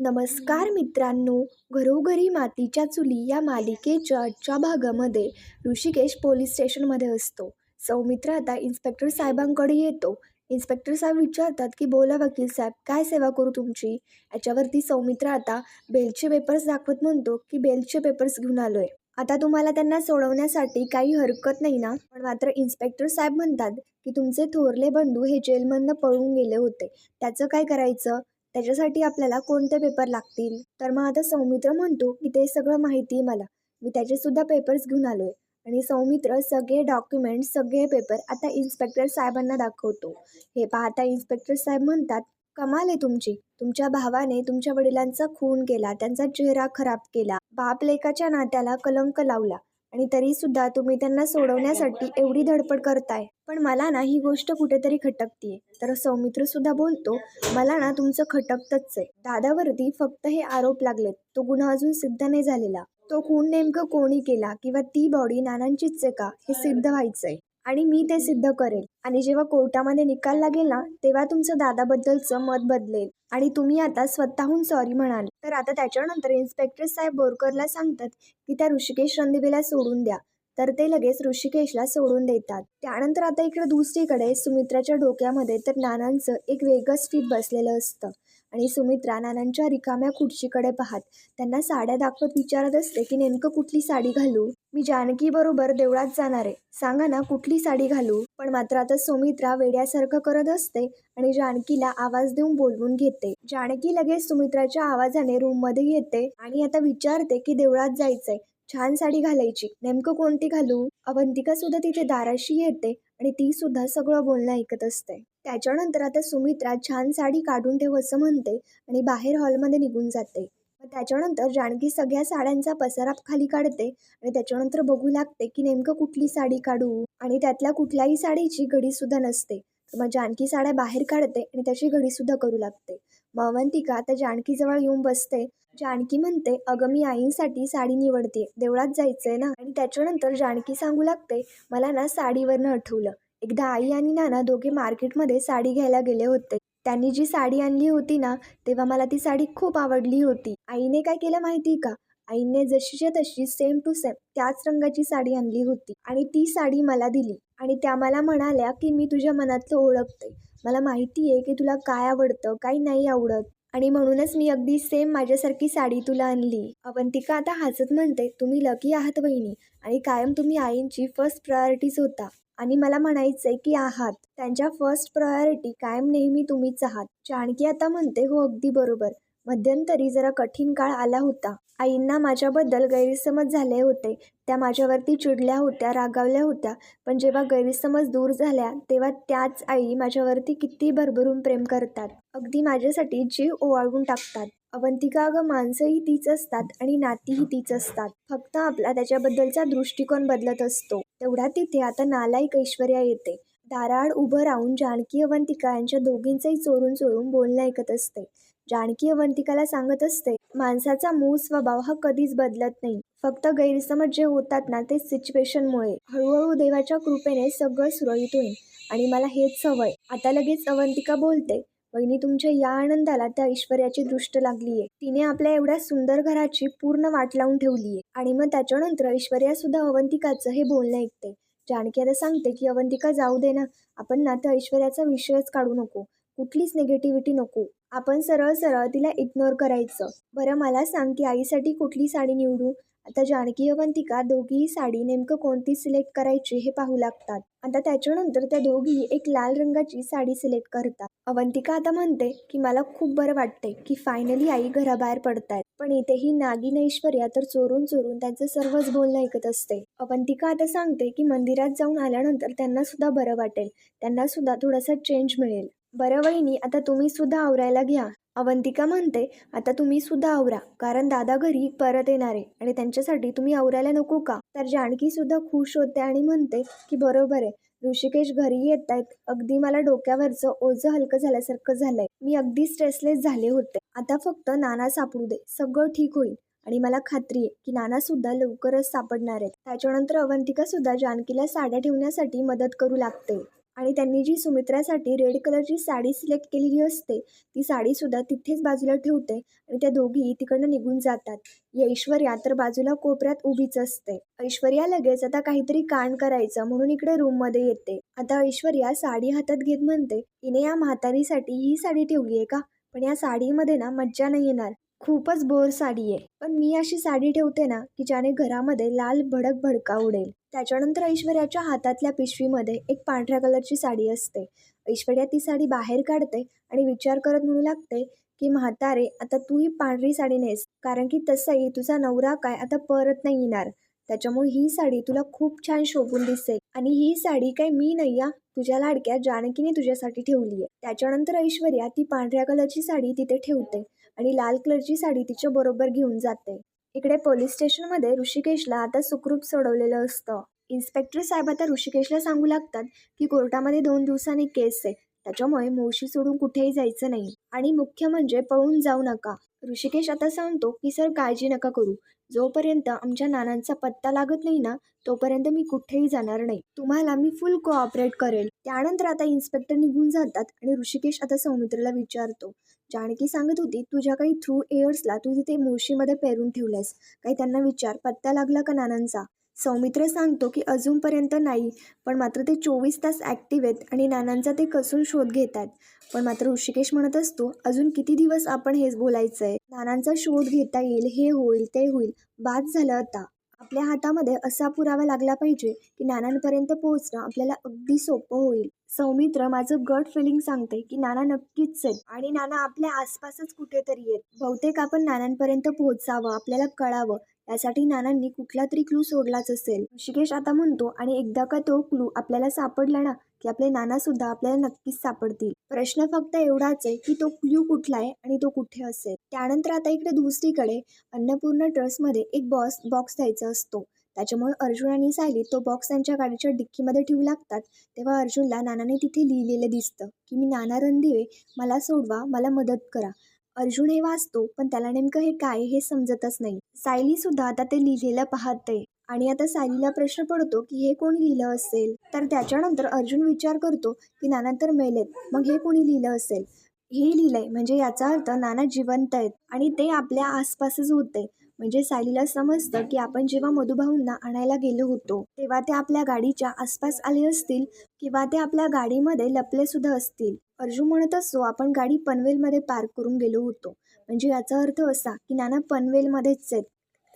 नमस्कार मित्रांनो घरोघरी मातीच्या चुली या मालिकेच्या आजच्या भागामध्ये ऋषिकेश पोलीस स्टेशनमध्ये असतो. सौमित्र आता इन्स्पेक्टर साहेबांकडे येतो. इन्स्पेक्टर साहेब विचारतात की बोला वकील साहेब काय सेवा करू तुमची? याच्यावरती सौमित्र आता बेलचे पेपर्स दाखवत म्हणतो की बेलचे पेपर्स घेऊन आलो आहे आता तुम्हाला त्यांना सोडवण्यासाठी काही हरकत नाही ना? पण मात्र इन्स्पेक्टर साहेब म्हणतात की तुमचे थोरले बंधू हे जेलमधनं पळून गेले होते. त्याचं काय करायचं? त्याच्यासाठी आपल्याला कोणते पेपर लागतील? तर मग आता सौमित्र म्हणतो की ते सगळं माहिती आहे मला. मी त्याचेसुद्धा पेपर्स घेऊन आलो आहे आणि सौमित्र सगळे डॉक्युमेंट सगळे पेपर आता इन्स्पेक्टर साहेबांना दाखवतो. हे पाहता इन्स्पेक्टर साहेब म्हणतात कमाल आहे तुमची. तुमच्या भावाने तुमच्या वडिलांचा खून केला त्यांचा चेहरा खराब केला. बाप लेकाच्या नात्याला कलंक लावला. आणि तरी सुद्धा तुम्ही त्यांना सोडवण्यासाठी एवढी धडपड करताय. पण मला ना ही गोष्ट कुठेतरी खटकतीये. तर सौमित्र सुद्धा बोलतो मला ना तुमचं खटकतच आहे. दादावरती फक्त हे आरोप लागलेत. तो गुन्हा अजून सिद्ध नाही झालेला. तो खून नेमकं कोणी केला किंवा ती बॉडी नानांचीच आहे का हे सिद्ध व्हायचंय. आणि मी ते सिद्ध करेल. आणि जेव्हा कोर्टामध्ये निकाल लागेल ना तेव्हा तुमचं दादाबद्दलचं मत बदलेल. आणि तुम्ही आता स्वतःहून सॉरी म्हणाल. तर आता त्याच्यानंतर इन्स्पेक्टर साहेब बोरकरला सांगतात की त्या ऋषिकेश रणदिवेला सोडून द्या. तर ते लगेच ऋषिकेशला सोडून देतात. त्यानंतर आता इकडे दुसरीकडे सुमित्राच्या डोक्यामध्ये तर नानांचं एक वेगळंच फीत बसलेलं असतं. आणि सुमित्रा नानांच्या रिकाम्या खुर्चीकडे पाहत त्यांना साड्या दाखवत विचारत असते की नेमकं कुठली साडी घालू? मी जानकी बरोबर देवळात जाणार आहे. सांगा ना कुठली साडी घालू? पण मात्र आता सुमित्रा वेड्यासारखं करत असते आणि जानकीला आवाज देऊन बोलवून घेते. जानकी लगेच सुमित्राच्या आवाजाने रूममध्ये येते आणि आता विचारते की देवळात जायचंय. छान साडी घालायची. नेमकं कोणती घालू? अवंतिका सुद्धा तिथे दाराशी येते आणि ती सुद्धा सगळं बोलणं ऐकत असते. त्याच्यानंतर आता सुमित्रा छान साडी काढून ठेव असं म्हणते आणि बाहेर हॉलमध्ये निघून जाते. त्याच्यानंतर जानकी सगळ्या साड्यांचा पसारा खाली काढते आणि त्याच्यानंतर बघू लागते की नेमकं कुठली साडी काढू आणि त्यातल्या कुठल्याही साडीची घडी सुद्धा नसते. मग जानकी साड्या बाहेर काढते आणि त्याची घडी सुद्धा करू लागते. मग अवंतिका त्या जानकीजवळ येऊन बसते. जानकी म्हणते अगं मी आईंसाठी साडी निवडते देवळात जायचंय ना? आणि त्याच्यानंतर जानकी सांगू लागते मला ना साडीवरनं आठवलं. एकदा आई आणि नाना दोघे मार्केटमध्ये साडी घ्यायला गेले होते. त्यांनी जी साडी आणली होती ना तेव्हा मला ती साडी खूप आवडली होती. आईने काय केलं माहिती का? आईने जशीच्या तशी सेम टू सेम त्याच रंगाची साडी आणली होती आणि ती साडी मला दिली. आणि त्या मला म्हणाल्या की मी तुझ्या मनातलं ओळखते मला माहिती आहे की तुला काय आवडतं काय नाही आवडत. आणि म्हणूनच मी अगदी सेम माझ्यासारखी साडी तुला आणली. अवंतिका आता हसत म्हणते तुम्ही लकी आहात बहिणी आणि कायम तुम्ही आईंची फर्स्ट प्रायोरिटीज होता. आणि मला म्हणायचंय की आहात. त्यांच्या फर्स्ट प्रायोरिटी कायम नेहमी तुम्हीच आहात. जानकी आता म्हणते हो अगदी बरोबर. मध्यंतरी जरा कठीण काळ आला होता. आईंना माझ्याबद्दल गैरसमज झाले होते. त्या माझ्यावरती चिडल्या होत्या रागावल्या होत्या. पण जेव्हा गैरसमज दूर झाल्या तेव्हा त्याच आई माझ्यावरती किती भरभरून प्रेम करतात. अगदी माझ्यासाठी जीव ओवाळून टाकतात. अवंतिका अगं माणसंही तीच असतात आणि नातीही तीच असतात. फक्त आपला त्याच्याबद्दलचा दृष्टिकोन बदलत असतो. तेवढा तिथे आता नालायक ऐश्वर्या येते. दाराआड उभं राहून जानकी अवंतिका यांच्या दोघींचंही चोरून चोरून बोलणं ऐकत असते. जानकी अवंतिकाला सांगत असते माणसाचा मूळ स्वभाव हा कधीच बदलत नाही. फक्त गैरसमज जे होतात ना ते सिच्युएशनमुळे. हळूहळू देवाच्या कृपेने सगळं सुरळीत होईल. आणि मला हेच सवय आता लगेच अवंतिका बोलते वहिनी तुमच्या या आनंदाला त्या ऐश्वर्याची दृष्ट लागलीये. तिने आपल्या एवढ्या सुंदर घराची पूर्ण वाट लावून ठेवलीये. आणि मग त्याच्यानंतर ऐश्वर्या सुद्धा अवंतिकाचं हे बोलणं ऐकते. जानकी आता सांगते की अवंतिका जाऊ दे ना. आपण ना त्या ऐश्वर्याचा विषयच काढू नको. कुठलीच निगेटिव्हिटी नको. आपण सरळ सरळ तिला इग्नोर करायचं. बरं मला सांग की आईसाठी कुठली साडी निवडू? आता जानकी अवंतिका दोघीही साडी नेमकं कोणती सिलेक्ट करायची हे पाहू लागतात. आता त्याच्यानंतर त्या दोघी एक लाल रंगाची साडी सिलेक्ट करतात. अवंतिका आता म्हणते की मला खूप बरं वाटते की फायनली आई घराबाहेर पडतायत. पण इथेही नागिन ऐश्वर्या तर चोरून चोरून त्यांचं सर्वच बोलणं ऐकत असते. अवंतिका आता सांगते की मंदिरात जाऊन आल्यानंतर त्यांना सुद्धा बरं वाटेल. त्यांना सुद्धा थोडासा चेंज मिळेल. बरं वहिनी आता तुम्ही सुद्धा आवरायला घ्या. अवंतिका म्हणते आता तुम्ही सुद्धा आवरा कारण दादा घरी परत येणार आहे आणि त्यांच्यासाठी तुम्ही आवरायला नको का तर जानकी सुद्धा खुश होते आणि म्हणते की बरोबर आहे. ऋषिकेश घरी येत आहेत अगदी मला डोक्यावरचं ओझं हलकं झाल्यासारखं झालंय. मी अगदी स्ट्रेसलेस झाले होते. आता फक्त नाना सापडू दे. सगळं ठीक होईल. आणि मला खात्री आहे की नाना सुद्धा लवकरच सापडणार आहेत. त्याच्यानंतर अवंतिका सुद्धा जानकीला साड्या ठेवण्यासाठी मदत करू लागते. आणि त्यांनी जी सुमित्रासाठी रेड कलरची साडी सिलेक्ट केलेली असते ती साडीसुद्धा तिथेच बाजूला ठेवते आणि त्या दोघी तिकडनं निघून जातात. ऐश्वर्या तर बाजूला कोपऱ्यात उभीच असते. ऐश्वर्या लगेच आता काहीतरी कांड करायचं म्हणून इकडे रूममध्ये येते. आता ऐश्वर्या साडी हातात घेत म्हणते तिने या म्हातारीसाठी ही साडी ठेवली आहे का? पण या साडीमध्ये ना मज्जा नाही येणार. खूपच बोर साडी आहे. पण मी अशी साडी ठेवते ना की ज्याने घरामध्ये लाल भडक भडका उडेल. त्याच्यानंतर ऐश्वर्याच्या हातातल्या पिशवीमध्ये एक पांढऱ्या कलरची साडी असते. ऐश्वर्या ती साडी बाहेर काढते आणि विचार करत म्हणू लागते की म्हातारे आता तू ही पांढरी साडी नेस. कारण की तसंही तुझा नवरा काय आता परत नाही येणार. त्याच्यामुळे ही साडी तुला खूप छान शोभून दिसते आणि ही साडी काय मी नाही या तुझ्या लाडक्या जानकीने तुझ्यासाठी ठेवली आहे त्याच्यानंतर ऐश्वर्या ती पांढऱ्या कलरची साडी तिथे ठेवते. आणि लाल कलरची साडी तिच्या बरोबर घेऊन जाते. इकडे पोलीस स्टेशनमध्ये ऋषिकेशला आता सुखरूप सोडवलेलं असतं. इन्स्पेक्टर साहेब आता ऋषिकेशला सांगू लागतात की कोर्टामध्ये दोन दिवसांनी केस आहे. त्याच्यामुळे मोशी सोडून कुठेही जायचं नाही. आणि मुख्य म्हणजे पळून जाऊ नका. ऋषिकेश आता सांगतो की सर काळजी नका करू. जोपर्यंत आमच्या नानांचा पत्ता लागत नाही ना तोपर्यंत मी कुठेही जाणार नाही. तुम्हाला मी फुल कोऑपरेट करेल. त्यानंतर आता इन्स्पेक्टर निघून जातात आणि ऋषिकेश आता सौमित्रला विचारतो. जानकी सांगत होती तुझ्या काही थ्रू एअर्सला तू तिथे मुळशीमध्ये पेरून ठेवल्यास. काही त्यांना विचार पत्ता लागला का नानांचा? सौमित्र सांगतो की अजूनपर्यंत नाही पण मात्र ते चोवीस तास ॲक्टिव्ह आहेत आणि नानांचा ते कसून शोध घेत आहेत पण मात्र ऋषिकेश म्हणत असतो अजून किती दिवस आपण हेच बोलायचं आहे नानांचा शोध घेता येईल हे होईल ते होईल. बाद झालं आता. आपल्या हातामध्ये असा पुरावा लागला पाहिजे की नानांपर्यंत पोहोचणं आपल्याला अगदी सोपं होईल. सौमित्र माझं गट फिलिंग सांगते की नाना नक्कीच आहेत आणि नाना आपल्या आसपासच कुठेतरी आहेत बहुतेक आपण नानांपर्यंत पोहोचावं आपल्याला कळावं. त्यासाठी नानांनी कुठला तरी क्लू सोडलाच असेल. ऋषिकेश आता म्हणतो आणि एकदा का तो क्लू आपल्याला सापडला ना की आपले नाना सुद्धा आपल्याला नक्कीच सापडतील. प्रश्न फक्त एवढाच आहे की तो क्ल्यू कुठला आहे आणि तो कुठे असेल. त्यानंतर आता इकडे दुसरीकडे अन्नपूर्णा ट्रस्टमध्ये एक बॉस बॉक्स द्यायचा असतो. त्याच्यामुळे अर्जुन आणि सायली तो बॉक्स त्यांच्या गाडीच्या डिक्कीमध्ये ठेवू लागतात. तेव्हा अर्जुनला नानाने तिथे लिहिलेलं दिसतं की मी नाना रणदिवे मला सोडवा मला मदत करा. अर्जुन हे वाचतो पण त्याला नेमकं हे काय हे समजतच नाही. सायली सुद्धा आता ते लिहिलेलं पाहते आणि आता सायलीला प्रश्न पडतो की हे कोणी लिहिलं असेल? तर त्याच्यानंतर अर्जुन विचार करतो की नाना तर मेलेत मग हे कोणी लिहिलं असेल? हे लिहिलंय म्हणजे याचा अर्थ नाना जिवंत आहेत आणि ते आपल्या आसपासच होते. म्हणजे सायलीला समजतं की आपण जेव्हा मधुभाऊंना आणायला गेलो होतो तेव्हा ते आपल्या गाडीच्या आसपास आले असतील किंवा ते आपल्या गाडीमध्ये लपले सुद्धा असतील. अर्जुन म्हणत असतो आपण गाडी पनवेलमध्ये पार्क करून गेलो होतो. म्हणजे याचा अर्थ असा की नाना पनवेलमध्येच आहेत.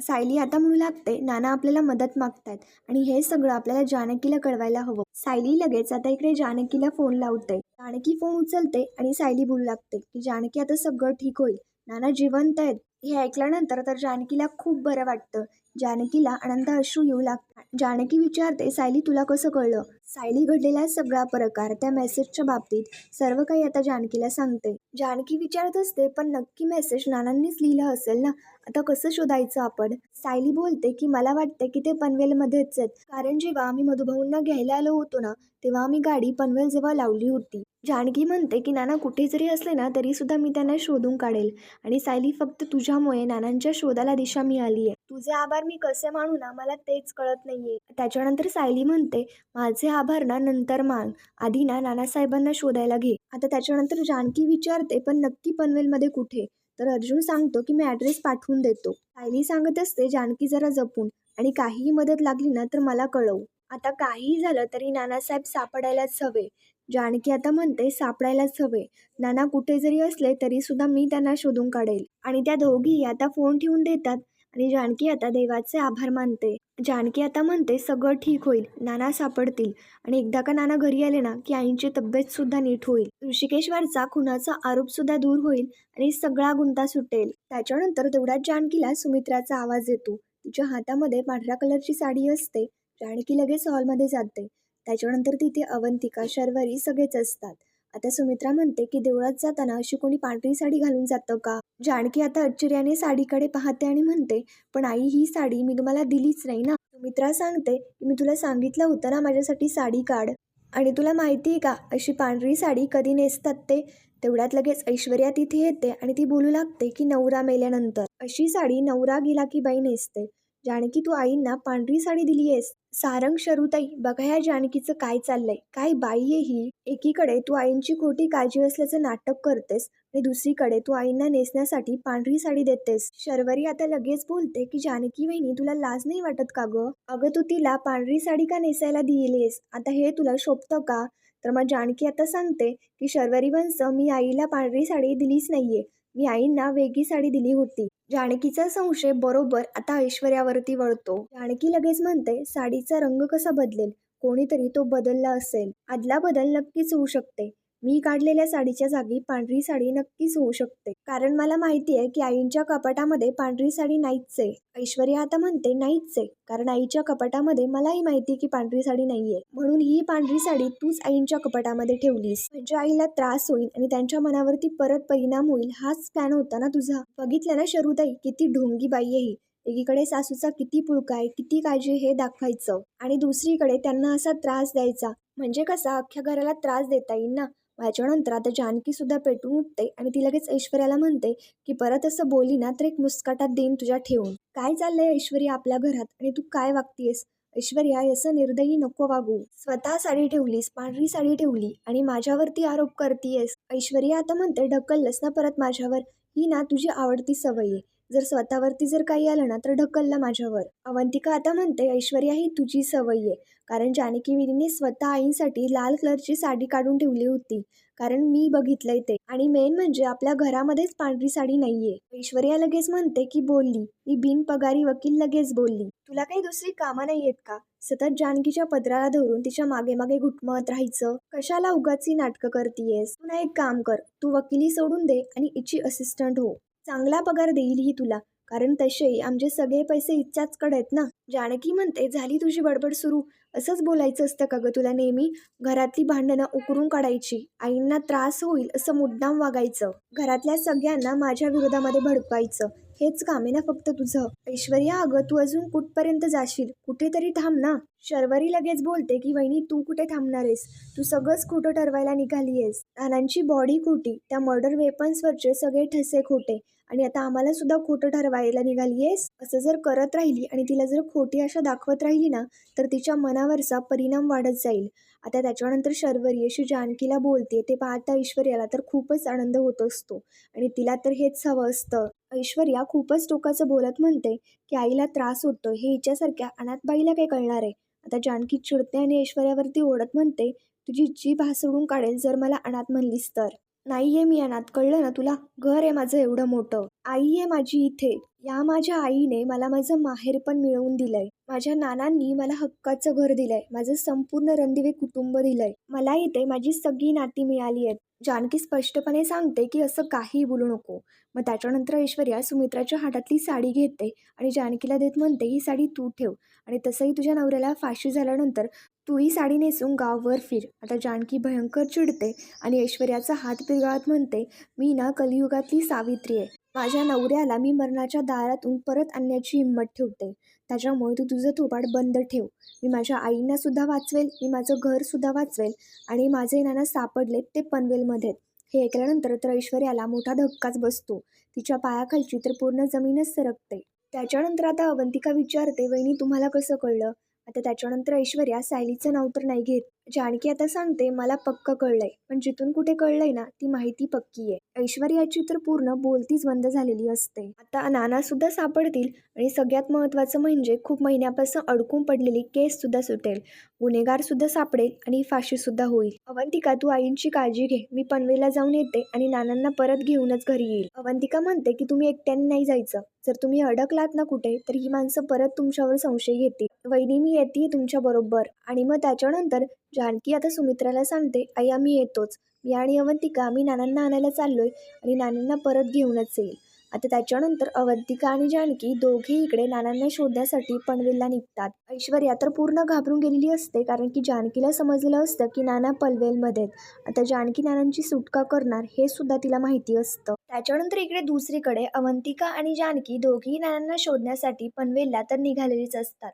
सायली आता म्हणू लागते नाना आपल्याला मदत मागतायत आणि हे सगळं आपल्याला जानकीला कळवायला हवं. सायली लगेच आता इकडे जानकीला फोन लावते. जानकी फोन उचलते आणि सायली बोलू लागते की जानकी आता सगळं ठीक होईल. नाना जिवंत आहेत. हे ऐकल्यानंतर तर जानकीला खूप बरं वाटतं. जानकीला अनंत अश्रू येऊ लागतात. जानकी विचारते सायली तुला कसं कळलं? सायली घडलेला सगळा प्रकार त्या मेसेजच्या बाबतीत सर्व काही आता जानकीला सांगते. जानकी विचारत असते पण नक्की मेसेज नानांनीच लिहिलं असेल ना? आता कसं शोधायचं आपण? सायली बोलते की मला वाटतं की ते पनवेलमध्येच आहेत. कारण जेव्हा आम्ही मधुभाऊंना घ्यायला आलो होतो ना तेव्हा आम्ही गाडी पनवेल जेव्हा लावली होती. जानकी म्हणते की नाना कुठे जरी असले ना तरी सुद्धा मी त्यांना शोधून काढेल. आणि सायली फक्त तुझ्यामुळे नानांच्या शोधाला दिशा मिळाली आहे तुझे आभार मी कसे मानू ना मला तेच कळत नाहीये. त्याच्यानंतर सायली म्हणते माझे आभार ना नंतर मान आधी ना नानासाहेबांना शोधायला घे. आता त्याच्यानंतर जानकी विचारते पण नक्की पनवेलमध्ये कुठे? तर अर्जुन सांगतो की मी ॲड्रेस पाठवून देतो. सायली सांगत असते जानकी जरा जपून आणि काहीही मदत लागली ना तर मला कळव. आता काहीही झालं तरी नानासाहेब सापडायलाच हवे. जानकी आता म्हणते सापडायलाच हवे. नाना कुठे जरी असले तरी सुद्धा मी त्यांना शोधून काढेल. आणि त्या दोघी आता फोन ठेवून देतात आणि जानकी आता देवाचे आभार मानते. जानकी आता म्हणते सगळं ठीक होईल. नाना सापडतील. आणि एकदा का नाना घरी आले ना की आईंची तब्येत सुद्धा नीट होईल. ऋषिकेश्वरचा खुनाचा आरोप सुद्धा दूर होईल आणि सगळा गुंता सुटेल. त्याच्यानंतर तेवढ्याच जानकीला सुमित्राचा आवाज येतो. तिच्या हातामध्ये पांढऱ्या कलरची साडी असते. जानकी लगेच हॉलमध्ये जाते. त्याच्यानंतर तिथे अवंतिका शर्वरी सगळेच असतात. आता सुमित्रा म्हणते की देवळात जाताना अशी कोणी पांढरी साडी घालून जातं का? जानकी आता आश्चर्याने साडीकडे पाहते आणि म्हणते पण आई ही साडी मी तुम्हाला दिलीच नाही ना. सुमित्रा सांगते की मी तुला सांगितलं होतं ना माझ्यासाठी साडी काढ. आणि तुला माहिती आहे का अशी पांढरी साडी कधी नेसतात ते? तेवढ्यात लगेच ऐश्वर्या तिथे येते आणि ती बोलू लागते की नवरा मेल्यानंतर. अशी साडी नवरा गेला की बाई नेसते. जानकी तू आईंना पांढरी साडी दिली आहेस. सारंग शरुताई बघा या जानकीचं काय चाललंय. काय बाई आहे ही? एकीकडे तू आईंची खोटी काळजी असल्याचं नाटक करतेस आणि दुसरीकडे तू आईंना नेसण्यासाठी पांढरी साडी देतेस. शर्वरी आता लगेच बोलते की जानकी वहिनी तुला लाज नाही वाटत का ग? अगं तू तिला पांढरी साडी का नेसायला दिलीस आता हे तुला शोभतं का? तर मग जानकी आता सांगते की शर्वरी वंश मी आईला पांढरी साडी दिलीच नाहीये. मी आईंना वेगळी साडी दिली होती. जानकीचा संशय बरोबर आता ऐश्वर्यावरती वळतो. जानकी लगेच म्हणते साडीचा रंग कसा बदलेल? कोणीतरी तो बदलला असेल. आदला बदल नक्कीच होऊ शकते. मी काढलेल्या साडीच्या जागी पांढरी साडी नक्कीच होऊ शकते. कारण मला माहिती आहे की आईंच्या कपाटामध्ये पांढरी साडी नाहीच आहे ऐश्वर्या आता म्हणते नाहीच आहे कारण आईच्या कपाटामध्ये मलाही माहिती आहे की पांढरी साडी नाहीये. म्हणून ही पांढरी साडी तूच आईंच्या कपाटामध्ये ठेवलीस. म्हणजे आईला त्रास होईल आणि त्यांच्या मनावरती परत परिणाम होईल हाच प्लॅन होता ना तुझा. बघितलं ना शरुताई किती ढोंगी बाई आहे ही. एकीकडे सासूचा किती पुळका आहे किती काळजी हे दाखवायचं. आणि दुसरीकडे त्यांना असा त्रास द्यायचा. म्हणजे कसा अख्ख्या घराला त्रास देता येईल ना? याच्यानंतर आता जानकी सुद्धा पेटून उठते आणि ती लगेच ऐश्वर्याला म्हणते की परत असं बोली ना तर एक मुस्काटात देईन तुझ्या ठेवून. काय चाललंय ऐश्वर्या आपल्या घरात आणि तू काय वागतीयस? ऐश्वर्या असं निर्दयी नको वागू. स्वतः साडी ठेवलीस पांढरी साडी ठेवली आणि माझ्यावरती आरोप करतीयस. ऐश्वर्या आता म्हणते ढकललंस ना परत माझ्यावर. ही ना तुझी आवडती सवय आहे. जर स्वतःवरती जर काही आलं ना तर ढकलला माझ्यावर. अवंतिका आता म्हणते ऐश्वर्या ही तुझी सवय आहे. कारण जानकीविनीने स्वतः आईंसाठी लाल कलरची साडी काढून ठेवली होती. कारण मी बघितलंय ते. आणि मेन म्हणजे आपल्या घरामध्येच पांढरी साडी नाहीये. ऐश्वर्या लगेच म्हणते की बोलली. ही बिन पगारी वकील लगेच बोलली. तुला काही दुसरी कामं नाही आहेत का? सतत जानकीच्या पदराला धरून तिच्यामागे मागे घुटमत राहायचं. कशाला उगाची नाटकं करतीयस? तू ना एक काम कर. तू वकिली सोडून दे आणि इची असिस्टंट हो. चांगला पगार देईल ही तुला. कारण तसेही आमचे सगळे पैसे इच्छाचकडे आहेत ना. जानकी म्हणते झाली तुझी बडबड सुरू. असंच बोलायचं असतं का ग तुला नेहमी? घरातली भांडणं उकरून काढायची. आईंना त्रास होईल असं मुद्दाम वागायचं. घरातल्या सगळ्यांना माझ्या विरोधामध्ये भडकायचं हेच काम आहे ना फक्त तुझं. ऐश्वर्या अगं तू अजून कुठपर्यंत जाशील? कुठेतरी थांब ना. शर्वरी लगेच बोलते की वहिनी तू कुठे थांबणार आहेस? तू सगळंच खोटं ठरवायला निघाली आहेस. नानांची बॉडी खोटी त्या मर्डर वेपन्सवरचे सगळे ठसे खोटे. आणि आता आम्हाला सुद्धा खोटं ठरवायला निघाली आहेस असं जर करत राहिली आणि तिला जर खोटी अशा दाखवत राहिली ना तर तिच्या मनावरचा परिणाम वाढत जाईल. आता त्याच्यानंतर शर्वरी अशी जानकीला बोलते ते पाहता ऐश्वर्याला तर खूपच आनंद होत असतो. आणि तिला तर हेच हवं असतं. ऐश्वर्या खूपच टोकाचं बोलत म्हणते की आईला त्रास होतो हे हिच्यासारख्या अनाथबाईला काय कळणार आहे? आता जानकी चिडते आणि ऐश्वर्यावरती ओढत म्हणते तुझी जीभ हासडून काढेल जर मला अनाथ म्हणलीस तर. नाही आहे मी अनाथ कळलं ना तुला? घर आहे माझं एवढं मोठं. आई आहे माझी इथे. या माझ्या आईने मला माझं माहेर पण मिळवून दिलंय. माझ्या नानांनी मला हक्काचं घर दिलंय. माझं संपूर्ण रणदिवे कुटुंब दिलंय. मला इथे माझी सगळी नाती मिळाली आहेत. जानकी स्पष्टपणे सांगते की असं काही बोलू नको. मग त्याच्यानंतर ऐश्वर्या सुमित्राच्या हातातली साडी घेते आणि जानकीला देत म्हणते ही साडी तू ठेव. आणि तसंही तुझ्या नवऱ्याला फाशी झाल्यानंतर तू ही साडी नेसून गाववर फिर. आता जानकी भयंकर चिडते आणि ऐश्वर्याचा हात पिरगाळत म्हणते मी ना कलियुगातली सावित्री आहे. माझ्या नवऱ्याला मी मरणाच्या दारातून परत आणण्याची हिंमत ठेवते. त्याच्यामुळे तू तुझं थोपाड बंद ठेव. मी माझ्या आईंना सुद्धा वाचवेल. मी माझं घरसुद्धा वाचवेल. आणि माझे नाना सापडले ते पनवेलमध्ये हे ऐकल्यानंतर तर ऐश्वर्याला मोठा धक्काच बसतो. तिच्या पायाखालची तर पूर्ण जमीनच सरकते. त्याच्यानंतर आता अवंतिका विचारते वहिनी तुम्हाला कसं कळलं? आता त्याच्यानंतर ऐश्वर्या सायलीचं नाव तर नाही घेत. जानकी आता सांगते मला पक्क कळलंय. पण जिथून कुठे कळलंय ना ती माहिती पक्की आहे. ऐश्वर्याची तर पूर्ण बोलतीच बंद झालेली असते. आता नाना सुद्धा सापडतील आणि सगळ्यात महत्त्वाचं म्हणजे खूप महिन्यापासून अडकून पडलेली केस सुद्धा सुटेल. गुन्हेगार सुद्धा सापडेल आणि फाशी सुद्धा होईल. अवंतिका तू आईंची काळजी घे. मी पनवेला जाऊन येते आणि नानांना परत घेऊनच घरी येईल. अवंतिका म्हणते की तुम्ही एकट्याने नाही जायचं. जर तुम्ही अडकलात ना कुठे तर ही माणसं परत तुमच्यावर संशय घेतील. वहिनी मी येते तुमच्या बरोबर. आणि मग त्याच्यानंतर जानकी आता सुमित्राला सांगते आई आम्ही येतोच. मी आणि अवंतिका आम्ही नानांना आणायला चाललोय आणि नानांना परत घेऊनच येईल. आता त्याच्यानंतर अवंतिका आणि जानकी दोघे इकडे नानांना शोधण्यासाठी पनवेलला निघतात. ऐश्वर्या तर पूर्ण घाबरून गेलेली असते कारण की जानकीला समजलेलं असतं की नाना पनवेलमध्ये आता जानकी नानांची सुटका करणार हे सुद्धा तिला माहिती असतं. त्याच्यानंतर इकडे दुसरीकडे अवंतिका आणि जानकी दोघेही नानांना शोधण्यासाठी पनवेलला तर निघालेलीच असतात.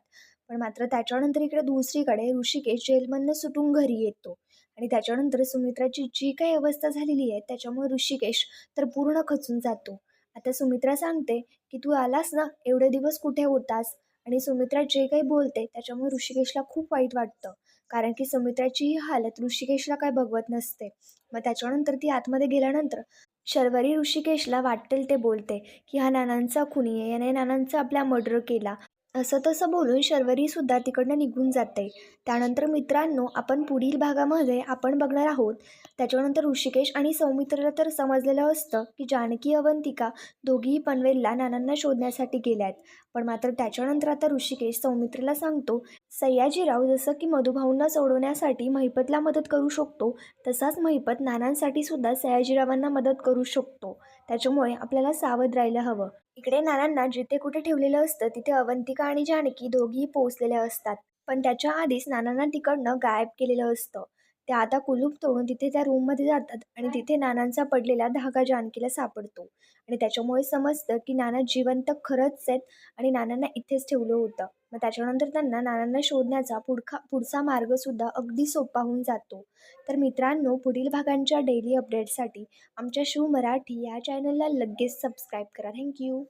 पण मात्र त्याच्यानंतर इकडे दुसरीकडे ऋषिकेश जेलमधनं सुटून घरी येतो. आणि त्याच्यानंतर सुमित्राची जी काही अवस्था झालेली आहे त्याच्यामुळे ऋषिकेश तर पूर्ण खचून जातो. आता सुमित्रा सांगते की तू आलास ना? एवढे दिवस कुठे होतास? आणि सुमित्रा जे काही बोलते त्याच्यामुळे ऋषिकेशला खूप वाईट वाटतं. कारण की सुमित्राची ही हालत ऋषिकेशला काय बघवत नसते. मग त्याच्यानंतर ती आतमध्ये गेल्यानंतर शर्वरी ऋषिकेशला वाटेल ते बोलते की हा नानांचा खुनी आहे. याने नानांचा आपला मर्डर केला. असं तसं बोलून शर्वरीसुद्धा तिकडनं निघून जाते. त्यानंतर मित्रांनो आपण पुढील भागामध्ये आपण बघणार आहोत. त्याच्यानंतर ऋषिकेश आणि सौमित्रला तर समजलेलं असतं की जानकी अवंतिका दोघीही पनवेलला नानांना शोधण्यासाठी गेल्या आहेत पण मात्र त्याच्यानंतर आता ऋषिकेश सौमित्रला सांगतो सयाजीराव जसं की मधुभाऊंना सोडवण्यासाठी महिपतला मदत करू शकतो तसाच महिपत नानांसाठी सुद्धा सयाजीरावांना मदत करू शकतो. त्याच्यामुळे आपल्याला सावध राहायला हवं. इकडे नानांना जिथे कुठे ठेवलेलं असतं तिथे अवंतिका आणि जानकी दोघीही पोहोचलेल्या असतात. पण त्याच्या आधीच नानांना तिकडनं गायब केलेलं असतं. त्या आता कुलूप तोडून तिथे त्या रूममध्ये जातात आणि तिथे नानांचा पडलेला धागा जानकीला सापडतो. आणि त्याच्यामुळे समजतं की नाना जिवंत खरंच आहेत आणि नानांना इथेच ठेवलं होतं. मग त्याच्यानंतर त्यांना नानांना शोधण्याचा पुढखा पुढचा मार्गसुद्धा अगदी सोपा होऊन जातो. तर मित्रांनो पुढील भागांच्या डेली अपडेटसाठी आमच्या शिव मराठी या चॅनलला लगेच सबस्क्राईब करा. थँक्यू